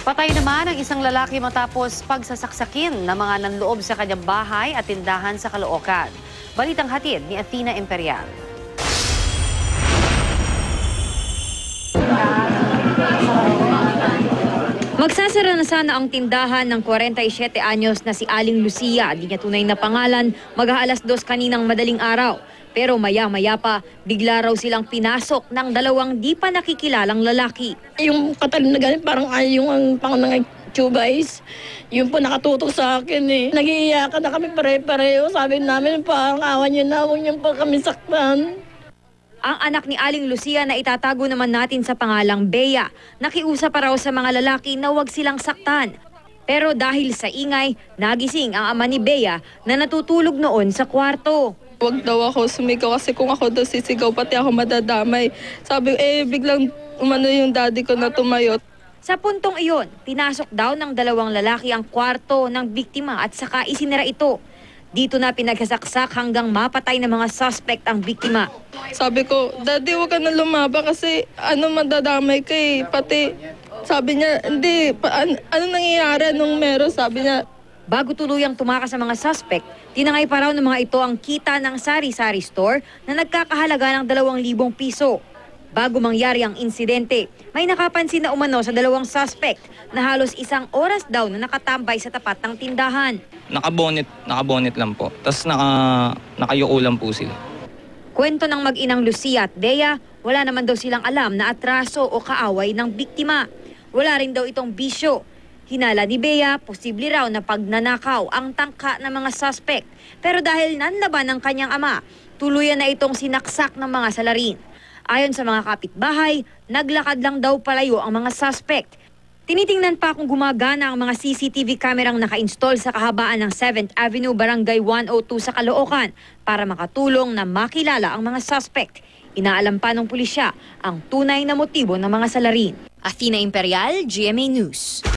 Patay naman ang isang lalaki matapos pagsasaksakin ng mga nanloob sa kanyang bahay at tindahan sa Caloocan. Balitang hatid ni Athena Imperial. Magsasara na sana ang tindahan ng 47 anyos na si Aling Lucia. Di niya tunay na pangalan, mag-aalas dos kaninang madaling araw. Pero maya-maya pa, bigla raw silang pinasok ng dalawang di pa nakikilalang lalaki. Yung katalin na ganun, parang ay yung ang pangunang guys. Yun po nakatutok sa akin eh. Nag-iiyakan na kami pare-pareho. Sabi namin, parang awan niyo na, huwag niyo pa kami saktan. Ang anak ni Aling Lucia na itatago naman natin sa pangalang Bea, nakiusap pa raw sa mga lalaki na huwag silang saktan. Pero dahil sa ingay, nagising ang ama ni Bea na natutulog noon sa kwarto. Huwag daw ako sumigaw kasi kung ako daw sisigaw, pati ako madadamay. Sabi, eh, biglang umano yung daddy ko na tumayo. Sa puntong iyon, pinasok daw ng dalawang lalaki ang kwarto ng biktima at saka isinara ito. Dito na pinagsasaksak hanggang mapatay ng mga suspect ang biktima. Sabi ko, daddy, huwag ka na lumaba kasi ano madadamay ka eh. Pati, sabi niya, hindi, pa, an- ano nangyayari nung meron? Sabi niya, Bago tuluyang tumakas sa mga suspect, tinangay pa raw ng mga ito ang kita ng sari-sari store na nagkakahalaga ng 2,000 piso. Bago mangyari ang insidente, may nakapansin na umano sa dalawang suspect na halos isang oras daw na nakatambay sa tapat ng tindahan. Nakabonet, nakabonet lang po. Tapos naka, nakayuko lang po sila. Kwento ng mag-inang Lucia at Bea, wala naman daw silang alam na atraso o kaaway ng biktima. Wala rin daw itong bisyo. Hinala ni Bea, posible raw na pagnanakaw ang tangka ng mga suspect. Pero dahil nanlaban ng kanyang ama, tuluyan na itong sinaksak ng mga salarin. Ayon sa mga kapitbahay, naglakad lang daw palayo ang mga suspect. Tinitingnan pa kung gumagana ang mga CCTV kamerang naka-install sa kahabaan ng 7th Avenue, Barangay 102 sa Caloocan para makatulong na makilala ang mga suspect. Inaalam pa ng pulisya ang tunay na motibo ng mga salarin. Athena Imperial, GMA News.